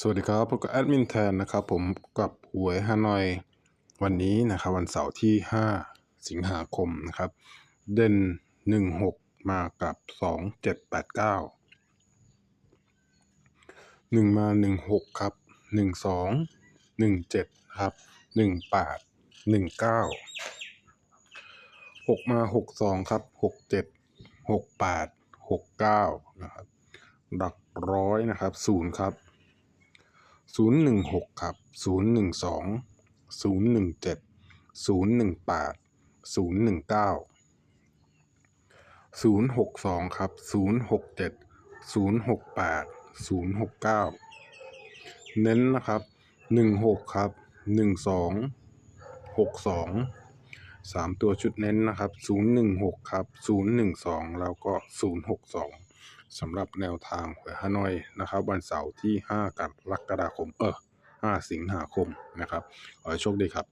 สวัสดีครับพบกับแอดมินแทนนะครับผมกับหวยฮานอยวันนี้นะครับวันเสาร์ที่ 5 สิงหาคมนะครับ เด่น 16 มากับ 2 7 8 9 1 มา 16 ครับ 12 17 ครับ 18 19 6 มา 62 ครับ 67 68 69 นะครับหลักร้อยนะครับ 0 ครับ ศูนย์หนึ่งหกครับศูนย์หนึ่งสองศูนย์หนึ่งเจ็ดศูนย์หนึ่งแปดศูนย์หนึ่งเก้าศูนย์หกสองครับศูนย์หกเจ็ดศูนย์หกแปดศูนย์หกเก้าเน้นนะครับหนึ่งหกครับหนึ่งสองหกสองสามตัวชุดเน้นนะครับศูนย์หนึ่งหกครับศูนย์หนึ่งสองแล้วก็ศูนย์หกสอง สำหรับแนวทางหวยฮานอยนะครับ วันเสาร์ที่ 5 กรกฎาคมเออ5สิงหาคมนะครับขอให้โชคดีครับ